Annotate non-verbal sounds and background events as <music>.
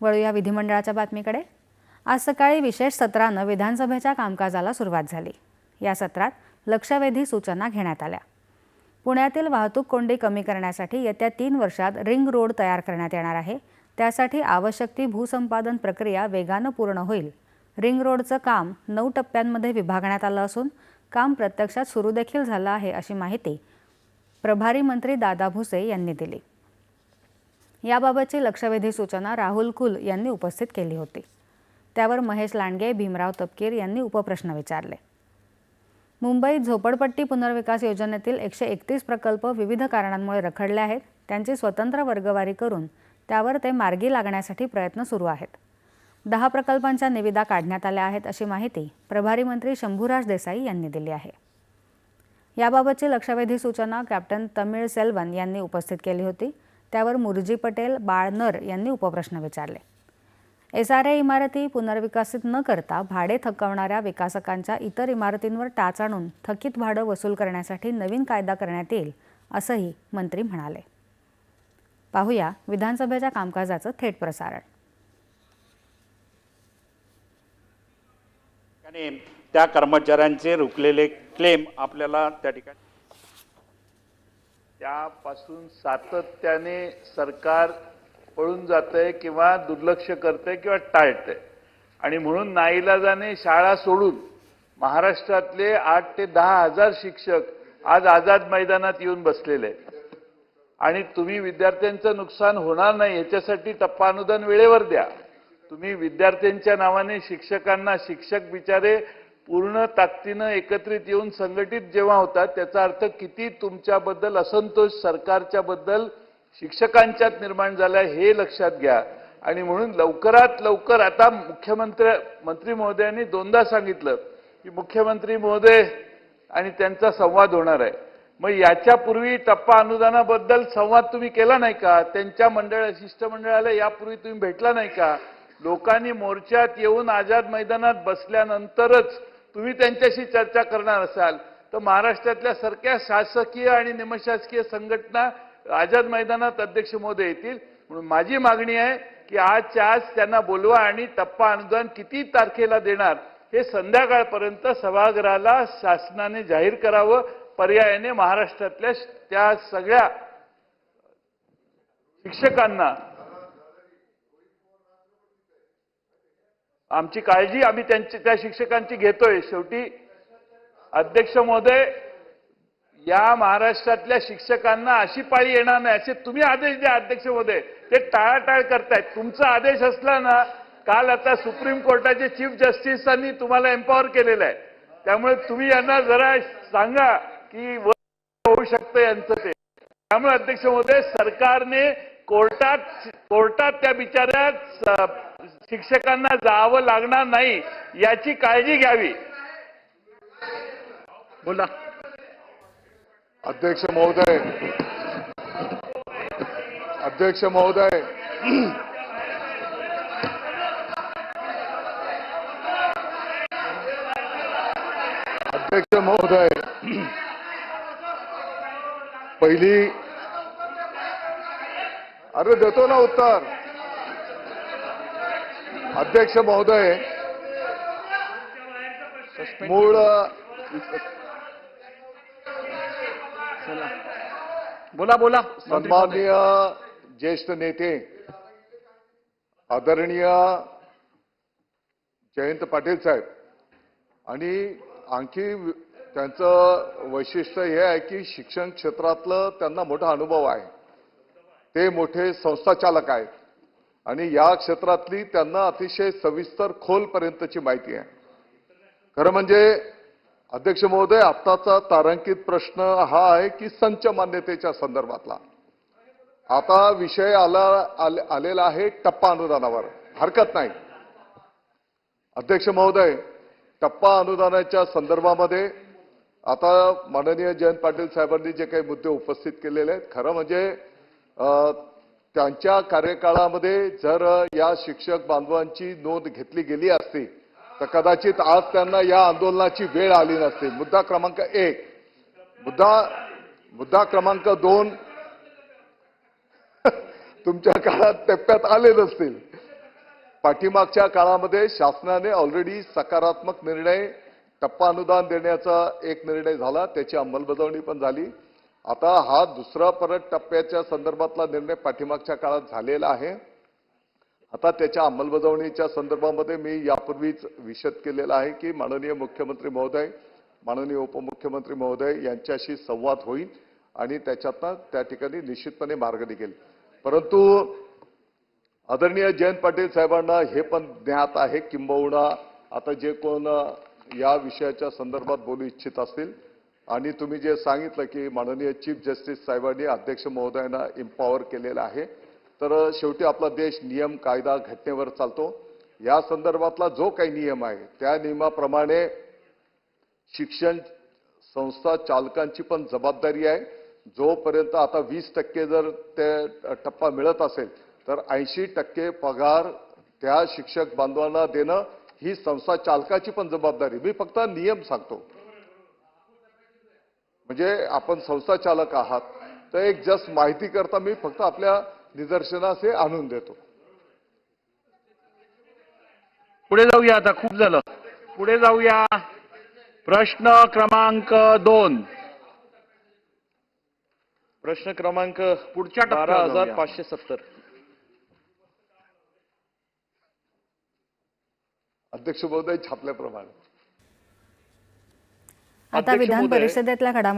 वळूया विधिमंडळाच्या बातमीकडे. आज सकाळी विशेष सत्रानं विधानसभेच्या कामकाजाला सुरुवात झाली. या सत्रात लक्षवेधी सूचना घेण्यात आल्या. पुण्यातील वाहतूक कोंडी कमी करण्यासाठी येत्या तीन वर्षात रिंग रोड तयार करण्यात येणार आहे. त्यासाठी आवश्यक ती भूसंपादन प्रक्रिया वेगानं पूर्ण होईल. रिंग रोडचं काम नऊ टप्प्यांमध्ये विभागण्यात आलं असून काम प्रत्यक्षात सुरू देखील झालं आहे अशी माहिती प्रभारी मंत्री दादा भुसे यांनी दिली. याबाबतची लक्षवेधी सूचना राहुल कुल यांनी उपस्थित केली होती. त्यावर महेश लांडगे भीमराव तपकीर यांनी उपप्रश्न विचारले. मुंबईत झोपडपट्टी पुनर्विकास योजनेतील एकशे एकतीस प्रकल्प विविध कारणांमुळे रखडले आहेत. त्यांची स्वतंत्र वर्गवारी करून त्यावर ते मार्गी लागण्यासाठी प्रयत्न सुरू आहेत. दहा प्रकल्पांच्या निविदा काढण्यात आल्या आहेत अशी माहिती प्रभारी मंत्री शंभूराज देसाई यांनी दिली आहे. याबाबतची लक्षवेधी सूचना कॅप्टन तमिळ सेल्वन यांनी उपस्थित केली होती. त्यावर मुरजी पटेल बाळनर यांनी उपप्रश्न विचारले. एस आर आय इमारती पुनर्विकसित न करता भाडे थकवणाऱ्या विकासकांच्या इतर इमारतींवर टाच आणून थकीत भाडं वसूल करण्यासाठी नवीन कायदा करण्यात येईल असंही मंत्री म्हणाले. पाहूया विधानसभेच्या कामकाजाचं थेट प्रसारण. त्या कर्मचाऱ्यांचे रुकलेले क्लेम आपल्याला त्या ठिकाणी त्यापासून सातत्याने सरकार पळून जातंय किंवा दुर्लक्ष करतंय किंवा टाळतंय. आणि म्हणून नाईलाजाने शाळा सोडून महाराष्ट्रातले आठ ते दहा हजार शिक्षक आज आझाद मैदानात येऊन बसलेले आहेत. आणि तुम्ही विद्यार्थ्यांचं नुकसान होणार नाही याच्यासाठी टप्पा अनुदान वेळेवर द्या. तुम्ही विद्यार्थ्यांच्या नावाने शिक्षकांना शिक्षक बिचारे पूर्ण ताकदीनं एकत्रित येऊन संघटित जेव्हा होतात त्याचा अर्थ किती तुमच्याबद्दल असंतोष सरकारच्या बद्दल शिक्षकांच्यात निर्माण झाला हे लक्षात घ्या. आणि म्हणून लवकरात लवकर आता मुख्यमंत्री मंत्री महोदयांनी दोनदा सांगितलं की मुख्यमंत्री महोदय आणि त्यांचा संवाद होणार आहे. मग याच्यापूर्वी टप्पा अनुदानाबद्दल संवाद तुम्ही केला नाही का? त्यांच्या मंडळ शिष्टमंडळाला यापूर्वी तुम्ही भेटला नाही का? लोकांनी मोर्चात येऊन आझाद मैदानात बसल्यानंतरच तुम्ही त्यांच्याशी चर्चा करणार असाल तर महाराष्ट्रातल्या सारख्या शासकीय आणि निमशासकीय संघटना आझाद मैदानात अध्यक्ष महोदय येतील. म्हणून माझी मागणी आहे की आजच्या आज त्यांना बोलवा आणि टप्पा अनुदान किती तारखेला देणार हे संध्याकाळपर्यंत सभागृहाला शासनाने जाहीर करावं पर्यायाने महाराष्ट्रातल्या त्या सगळ्या शिक्षकांना आमची काळजी आम्ही त्यांची त्या शिक्षकांची घेतोय. शेवटी अध्यक्ष महोदय या महाराष्ट्रातल्या शिक्षकांना अशी पाळी येणार नाही असे तुम्ही आदेश द्या अध्यक्ष महोदय. ते टाळाटाळ करतायत. तुमचा आदेश असला ना काल आता सुप्रीम कोर्टाचे चीफ जस्टिसांनी तुम्हाला एम्पॉवर केलेलं आहे. त्यामुळे तुम्ही यांना जरा सांगा की होऊ शकतं यांचं ते. त्यामुळे अध्यक्ष महोदय सरकारने कोर्टात कोर्टात त्या बिचाऱ्या शिक्षकांना जावं लागणार नाही याची काळजी घ्यावी. बोला. अध्यक्ष महोदय. अध्यक्ष महोदय. अध्यक्ष महोदय. पहिली अरे देतो ना उत्तर. अध्यक्ष महोदय मूळ बोला बोला. सन्माननीय ज्येष्ठ नेते आदरणीय जयंत पाटील साहेब. आणि आणखी त्यांचं वैशिष्ट्य हे आहे की शिक्षण क्षेत्रातलं त्यांना मोठा अनुभव आहे. ते मोठे संस्थाचालक आहेत. आणि या क्षेत्रातली त्यांना अतिशय सविस्तर खोलपर्यंतची माहिती आहे. खरं म्हणजे अध्यक्ष महोदय आत्ताचा तारांकित प्रश्न हा आहे की संच मान्यतेच्या संदर्भातला. आता विषय आला आले- आलेला आहे टप्पा अनुदानावर. हरकत नाही. अध्यक्ष महोदय टप्पा अनुदानाच्या संदर्भामध्ये आता माननीय जयंत पाटील साहेबांनी जे काही मुद्दे उपस्थित केलेले आहेत खरं म्हणजे त्यांच्या कार्यकाळामध्ये जर या शिक्षक बांधवांची नोंद घेतली गेली असती तर कदाचित आज त्यांना या आंदोलनाची वेळ आली नसती. मुद्दा क्रमांक एक. मुद्दा मुद्दा क्रमांक दोन. <laughs> तुमच्या काळात टप्प्यात आले नसतील. पाठीमागच्या काळामध्ये शासनाने ऑलरेडी सकारात्मक निर्णय टप्पा अनुदान देण्याचा एक निर्णय झाला त्याची अंमलबजावणी पण झाली. आता हा दुसरा परत टप्प्याच्या संदर्भातला निर्णय पाठीमागच्या काळात झालेला आहे. आता त्याच्या अंमलबजावणीच्या संदर्भामध्ये मी यापूर्वीच विशद केलेला आहे की माननीय मुख्यमंत्री महोदय माननीय उपमुख्यमंत्री महोदय यांच्याशी संवाद होईल आणि त्याच्यातनं त्या ठिकाणी निश्चितपणे मार्ग निघेल. परंतु आदरणीय जयंत पाटील साहेबांना हे पण ज्ञात आहे किंबहुना आता जे कोण या विषयाच्या संदर्भात बोलू इच्छित असतील आणि तुम्ही जे सांगितलं की माननीय चीफ जस्टिस साहेबांनी अध्यक्ष महोदयांना इम्पॉवर केलेलं आहे तर शेवटी आपला देश नियम कायदा घटनेवर चालतो. या संदर्भातला जो काही नियम आहे त्या नियमाप्रमाणे शिक्षण संस्था चालकांची पण जबाबदारी आहे. जोपर्यंत आता वीस टक्के जर ते टप्पा मिळत असेल तर ऐंशी टक्के पगार त्या शिक्षक बांधवांना देणं ही संस्था चालकाची पण जबाबदारी. मी फक्त नियम सांगतो. म्हणजे आपण संस्था चालक आहात तर एक जस्ट माहिती करता मी फक्त आपल्या निदर्शनास हे आणून देतो. पुढे जाऊया आता खूप झालं. पुढे जाऊया. प्रश्न क्रमांक दोन. प्रश्न क्रमांक पुढच्या बारा हजार. पाचशे सत्तर. अध्यक्ष महोदय छापल्याप्रमाणे. आता विधान. परिषदेतल्या घडामोडी